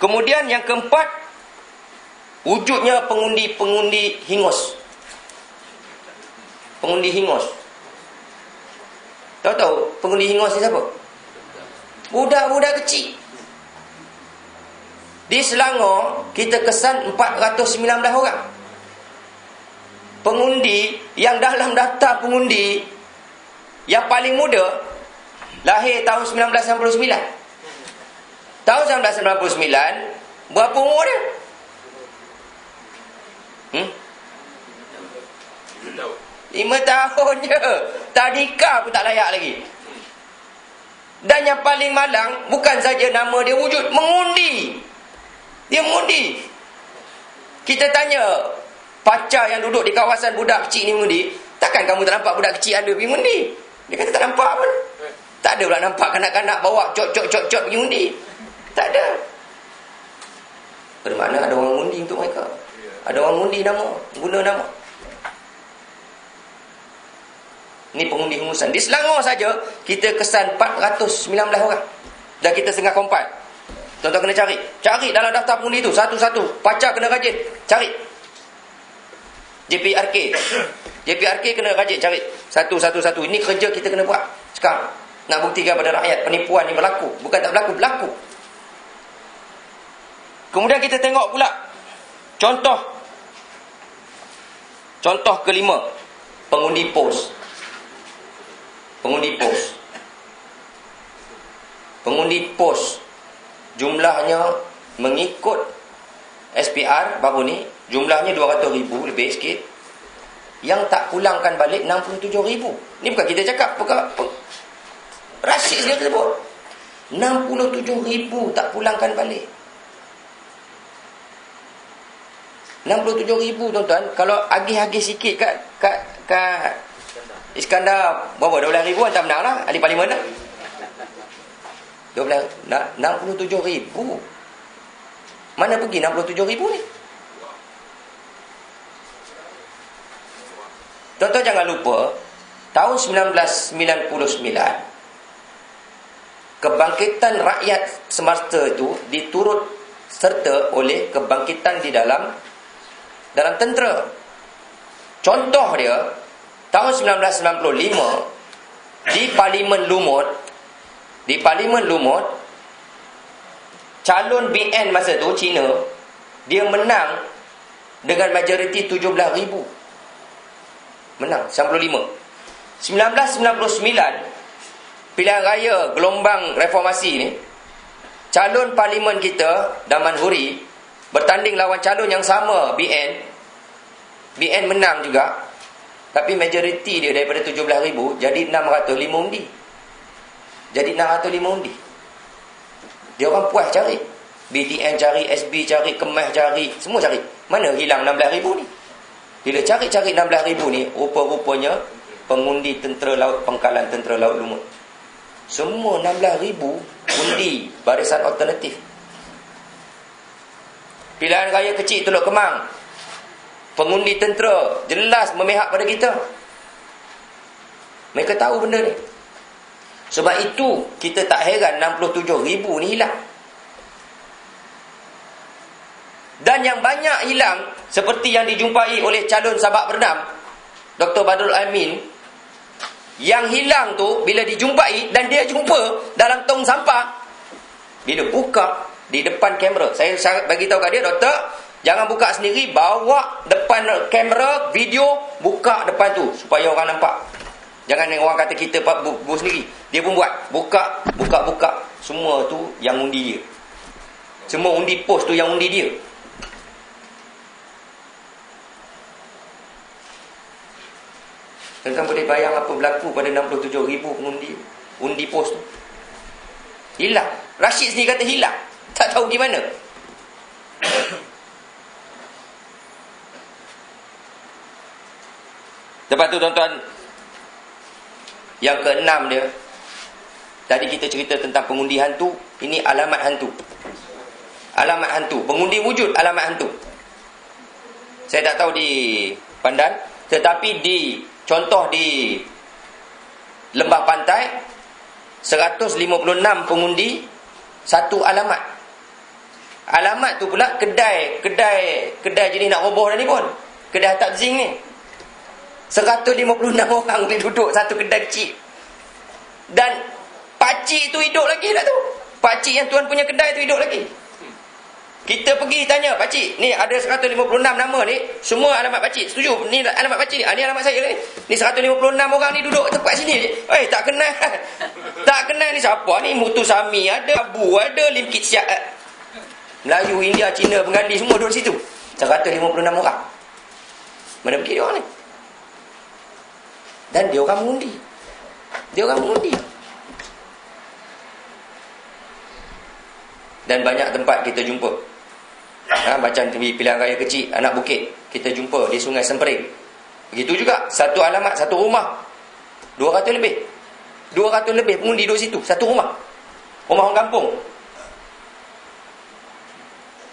Kemudian yang keempat, wujudnya pengundi-pengundi hingus. Pengundi hingus. Tahu-tahu pengundi hingus ni siapa? Budak-budak kecil. Di Selangor, kita kesan 419 orang. Pengundi yang dalam daftar pengundi yang paling muda lahir tahun 1999. Tahun 1999 Berapa umur dia? Hmm? Lima tahun. Je. Tadika pun tak layak lagi? Dan yang paling malang Bukan saja nama dia wujud Mengundi. Dia mengundi. Kita tanya Pacar yang duduk di kawasan budak kecil ni mengundi Takkan kamu tak nampak budak kecil ada pergi mengundi? Dia kata tak nampak pun. Tak ada pula nampak kanak-kanak bawa cok-cok-cok-cok pergi mengundi tak ada. Bermakna ada orang undi untuk mereka. Ada orang undi nama, guna nama. Ini pengundi humusan. Di Selangor saja kita kesan 419 orang. Dan kita setengah kompat. Tuan-tuan kena cari. Cari dalam daftar pengundi itu satu-satu. Pacar kena rajin. Cari. JPRK. JPRK kena rajin cari. Satu-satu-satu. Ini kerja kita kena buat. Sekarang. Nak buktikan pada rakyat penipuan ini berlaku. Bukan tak berlaku. Berlaku. Kemudian kita tengok pula. Contoh. Contoh kelima. Pengundi pos. Pengundi pos. Pengundi pos. Jumlahnya mengikut SPR baru ni jumlahnya 200 ribu lebih sikit. Yang tak pulangkan balik 67 ribu. Ni bukan kita cakap bukan rasis dia sebut 67 ribu tak pulangkan balik 67 ribu tuan-tuan. Kalau agih-agih sikit kat Kat, kat Iskandar Berapa? 12 ribu Entah menang lah? Ahli parlimen lah. 12 67 ribu. Mana pergi 67 ribu ni? Tuan-tuan jangan lupa Tahun 1999 Kebangkitan rakyat semasa itu Diturut serta oleh kebangkitan di dalam dalam tentera. Contoh dia, tahun 1995, di Parlimen Lumut, di Parlimen Lumut, calon BN masa tu, Cina, dia menang dengan majoriti 17,000. Menang, 95. 1999, pilihan raya gelombang reformasi ni, calon parlimen kita, Daman Huri, bertanding lawan calon yang sama BN BN menang juga. Tapi majoriti dia daripada 17,000 jadi 605 undi. Jadi 605 undi. Dia orang puas cari. BTN cari SB cari Kemah cari semua cari. Mana hilang 16,000 ni? Bila cari-cari 16,000 ni rupa-rupanya pengundi tentera laut pengkalan tentera laut lumut. Semua 16,000 undi barisan alternatif Pilihan raya kecil Teluk Kemang. Pengundi tentera jelas memihak pada kita. Mereka tahu benda ni. Sebab itu kita tak heran 67 ribu ni hilang. Dan yang banyak hilang seperti yang dijumpai oleh calon sabak bernam Dr. Badrul Amin yang hilang tu bila dijumpai dan dia jumpa dalam tong sampah bila buka di depan kamera. Saya bagi tahu kat dia, doktor, jangan buka sendiri, bawa depan kamera, video, buka depan tu supaya orang nampak. Jangan orang kata kita bu, bu sendiri. Dia pun buat. Buka, buka, buka. Semua tu yang undi dia. Semua undi post tu yang undi dia. Tuan-tuan boleh bayang apa berlaku pada 67 ribu pengundi undi pos tu. Hilang. Rashid sendiri kata hilang. Tahu di mana. Lepas tu tuan-tuan Yang keenam dia Tadi kita cerita tentang pengundi hantu Ini alamat hantu. Alamat hantu Pengundi wujud alamat hantu. Saya tak tahu di Pandan Tetapi di Contoh di Lembah pantai 156 pengundi Satu alamat Alamat tu pula kedai, kedai, kedai jenis nak roboh ni pun. Kedai tak zing ni. 156 orang ni duduk satu kedai kecil. Dan pakcik tu hidup lagi lah tu. Pakcik yang tuan punya kedai tu hidup lagi. Kita pergi tanya, pakcik, ni ada 156 nama ni, semua alamat pakcik. Setuju? Ni alamat pakcik ni. Ah, ni alamat saya ni. Ni 156 orang ni duduk tempat sini. Eh, tak kenal. tak kenal ni siapa ni? Mutu Sami ada, Abu ada, Lim Kit Siap. Melayu, India, Cina, Bengali semua duduk situ. 156 orang. Mana pergi dia orang ni? Dan dia orang mengundi. Dia orang mengundi. Dan banyak tempat kita jumpa ha, macam di pilihan raya kecil anak bukit kita jumpa di sungai Sempering begitu juga satu alamat satu rumah 200 lebih 200 lebih pengundi duduk situ satu rumah rumah orang kampung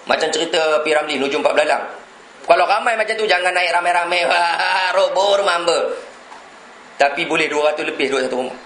macam cerita P. Ramli Nujum Pak Belalang kalau ramai macam tu jangan naik ramai-ramai. Robor mamba. Tapi boleh 200 lebih duduk satu rumah